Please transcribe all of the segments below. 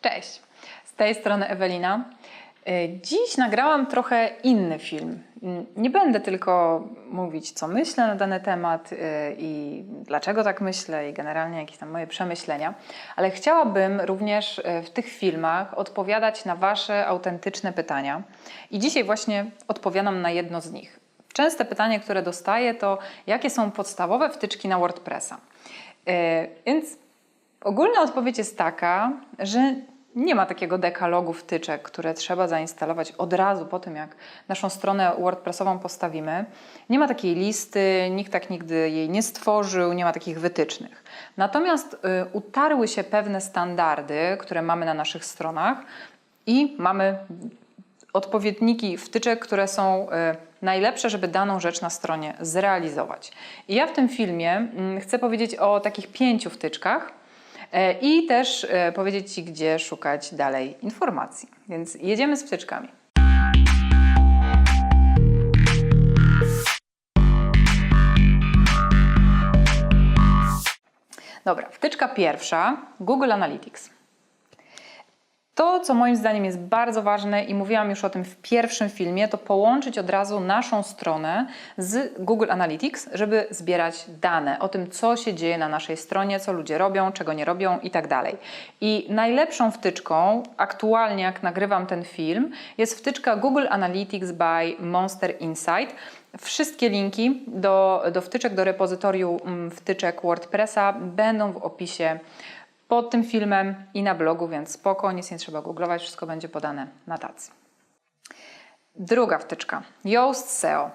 Cześć, z tej strony Ewelina. Y, Dziś nagrałam trochę inny film. Nie będę tylko mówić, co myślę na dany temat y, i dlaczego tak myślę, i generalnie jakieś tam moje przemyślenia, ale chciałabym również y, w tych filmach odpowiadać na Wasze autentyczne pytania. I dzisiaj właśnie odpowiadam na jedno z nich. Częste pytanie, które dostaję, to jakie są podstawowe wtyczki na WordPressa. Więc Ogólna odpowiedź jest taka, że nie ma takiego dekalogu wtyczek, które trzeba zainstalować od razu po tym, jak naszą stronę WordPressową postawimy. Nie ma takiej listy, nikt tak nigdy jej nie stworzył, nie ma takich wytycznych. Natomiast y, utarły się pewne standardy, które mamy na naszych stronach i mamy odpowiedniki wtyczek, które są e, najlepsze, żeby daną rzecz na stronie zrealizować. I ja w tym filmie mm, chcę powiedzieć o takich pięciu wtyczkach i też e, powiedzieć Ci, gdzie szukać dalej informacji. Więc jedziemy z wtyczkami. Dobra, wtyczka pierwsza Google Analytics. To, co moim zdaniem jest bardzo ważne i mówiłam już o tym w pierwszym filmie, to połączyć od razu naszą stronę z Google Analytics, żeby zbierać dane o tym, co się dzieje na naszej stronie, co ludzie robią, czego nie robią i tak. I najlepszą wtyczką, aktualnie jak nagrywam ten film, jest wtyczka Google Analytics by Monster Insight. Wszystkie linki do, do wtyczek, do repozytorium mm, wtyczek WordPressa będą w opisie pod tym filmem i na blogu, więc spoko, nic nie trzeba googlować, wszystko będzie podane na tacy. Druga wtyczka, Yoast SEO.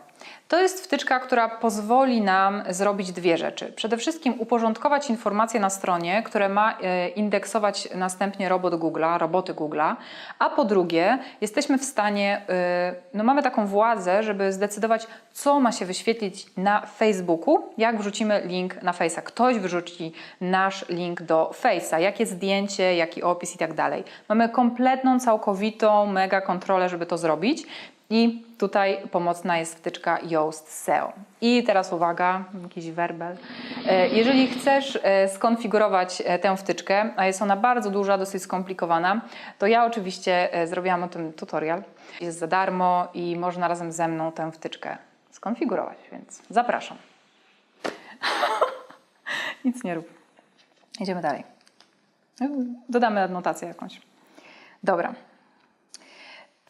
To jest wtyczka, która pozwoli nam zrobić dwie rzeczy. Przede wszystkim uporządkować informacje na stronie, które ma e, indeksować następnie robot Google'a, roboty Google'a, a po drugie jesteśmy w stanie, e, no mamy taką władzę, żeby zdecydować, co ma się wyświetlić na Facebooku, jak wrzucimy link na Face'a. Ktoś wrzuci nasz link do Face'a, jakie zdjęcie, jaki opis i tak dalej. Mamy kompletną, całkowitą mega kontrolę, żeby to zrobić. I tutaj pomocna jest wtyczka Yoast SEO. I teraz uwaga, jakiś werbel. E, Jeżeli chcesz e, skonfigurować e, tę wtyczkę, a jest ona bardzo duża, dosyć skomplikowana, to ja oczywiście zrobiłam o tym tutorial. Jest za darmo i można razem ze mną tę wtyczkę skonfigurować, więc zapraszam. Nic nie rób. Idziemy dalej. Dodamy adnotację jakąś. Dobra.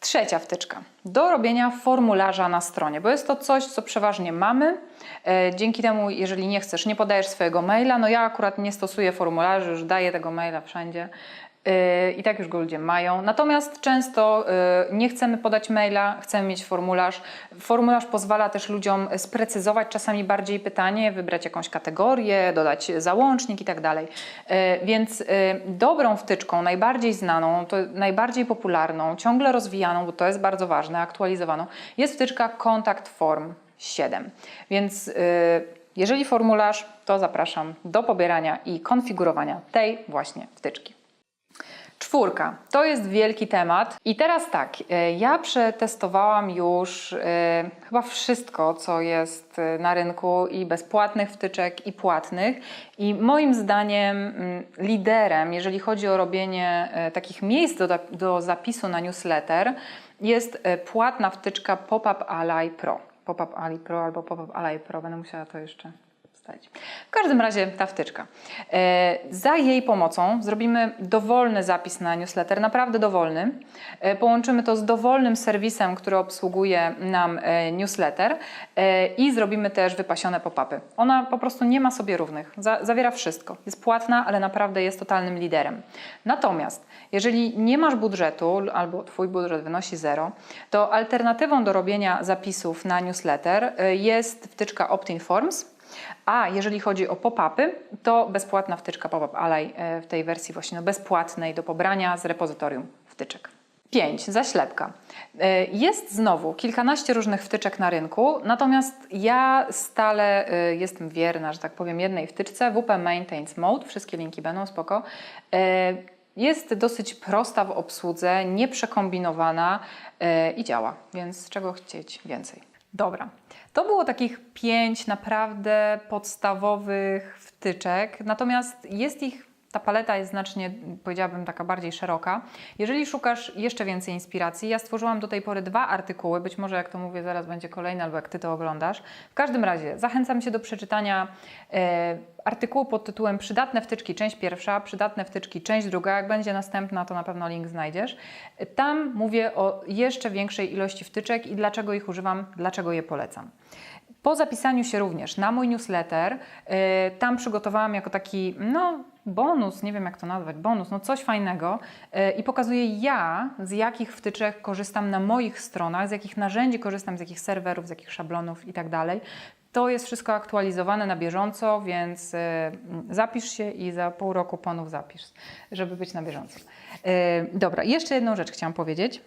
Trzecia wtyczka. Do robienia formularza na stronie, bo jest to coś, co przeważnie mamy. E, Dzięki temu, jeżeli nie chcesz, nie podajesz swojego maila, no ja akurat nie stosuję formularzy, już daję tego maila wszędzie. E, I tak już go ludzie mają. Natomiast często e, nie chcemy podać maila, chcemy mieć formularz. Formularz pozwala też ludziom sprecyzować czasami bardziej pytanie, wybrać jakąś kategorię, dodać załącznik i tak dalej. E, Więc dobrą wtyczką, najbardziej znaną, najbardziej popularną, ciągle rozwijaną, bo to jest bardzo ważne, aktualizowaną, jest wtyczka Contact Form 7. Więc jeżeli formularz, to zapraszam do pobierania i konfigurowania tej właśnie wtyczki. Czwórka. To jest wielki temat. I teraz tak, e, ja przetestowałam już e, chyba wszystko, co jest e, na rynku i bezpłatnych wtyczek, i płatnych. I moim zdaniem mm, liderem, jeżeli chodzi o robienie takich miejsc do, do zapisu na newsletter, jest płatna wtyczka Pop-Up Ally Pro. Pop-Up Ally Pro albo Pop-Up Ally Pro, będę musiała to jeszcze W każdym razie ta wtyczka. E, za jej pomocą zrobimy dowolny zapis na newsletter, naprawdę dowolny. E, połączymy to z dowolnym serwisem, który obsługuje nam e, newsletter e, i zrobimy też wypasione pop-upy. Ona po prostu nie ma sobie równych, za, zawiera wszystko. Jest płatna, ale naprawdę jest totalnym liderem. Natomiast jeżeli nie masz budżetu albo twój budżet wynosi zero, to alternatywą do robienia zapisów na newsletter e, jest wtyczka Opt-in Forms. A jeżeli chodzi o pop-upy, to bezpłatna wtyczka Pop-up Ally e, w tej wersji właśnie no bezpłatnej do pobrania z repozytorium wtyczek. 5. Zaślepka. E, Jest znowu kilkanaście różnych wtyczek na rynku, natomiast ja stale e, jestem wierna, że tak powiem, jednej wtyczce WP Maintains Mode. Wszystkie linki będą spoko. Jest dosyć prosta w obsłudze, nieprzekombinowana i działa, więc czego chcieć więcej. Dobra, to było takich pięć naprawdę podstawowych wtyczek, natomiast jest ich ta paleta jest znacznie, powiedziałabym, taka bardziej szeroka. Jeżeli szukasz jeszcze więcej inspiracji, ja stworzyłam do tej pory dwa artykuły, być może jak to mówię, zaraz będzie kolejny, albo jak Ty to oglądasz. W każdym razie zachęcam Cię do przeczytania e, artykułu pod tytułem Przydatne wtyczki, część pierwsza, przydatne wtyczki, część druga. Jak będzie następna, to na pewno link znajdziesz. Tam mówię o jeszcze większej ilości wtyczek i dlaczego ich używam, dlaczego je polecam. Po zapisaniu się również na mój newsletter, yy, tam przygotowałam jako taki, no, bonus, nie wiem jak to nazwać, bonus, no coś fajnego yy, i pokazuję ja, z jakich wtyczek korzystam na moich stronach, z jakich narzędzi korzystam, z jakich serwerów, z jakich szablonów i tak dalej. To jest wszystko aktualizowane na bieżąco, więc yy, zapisz się i za pół roku ponów zapisz, żeby być na bieżąco. Yy, dobra, jeszcze jedną rzecz chciałam powiedzieć.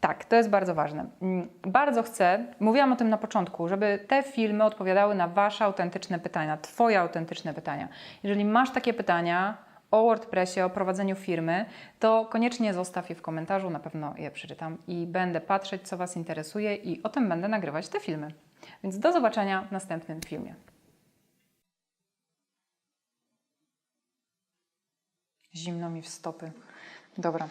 Tak, to jest bardzo ważne. Mm, Bardzo chcę, mówiłam o tym na początku, żeby te filmy odpowiadały na Wasze autentyczne pytania, Twoje autentyczne pytania. Jeżeli masz takie pytania o WordPressie, o prowadzeniu firmy, to koniecznie zostaw je w komentarzu, na pewno je przeczytam i będę patrzeć, co Was interesuje i o tym będę nagrywać te filmy. Więc do zobaczenia w następnym filmie. Zimno mi w stopy. Dobra.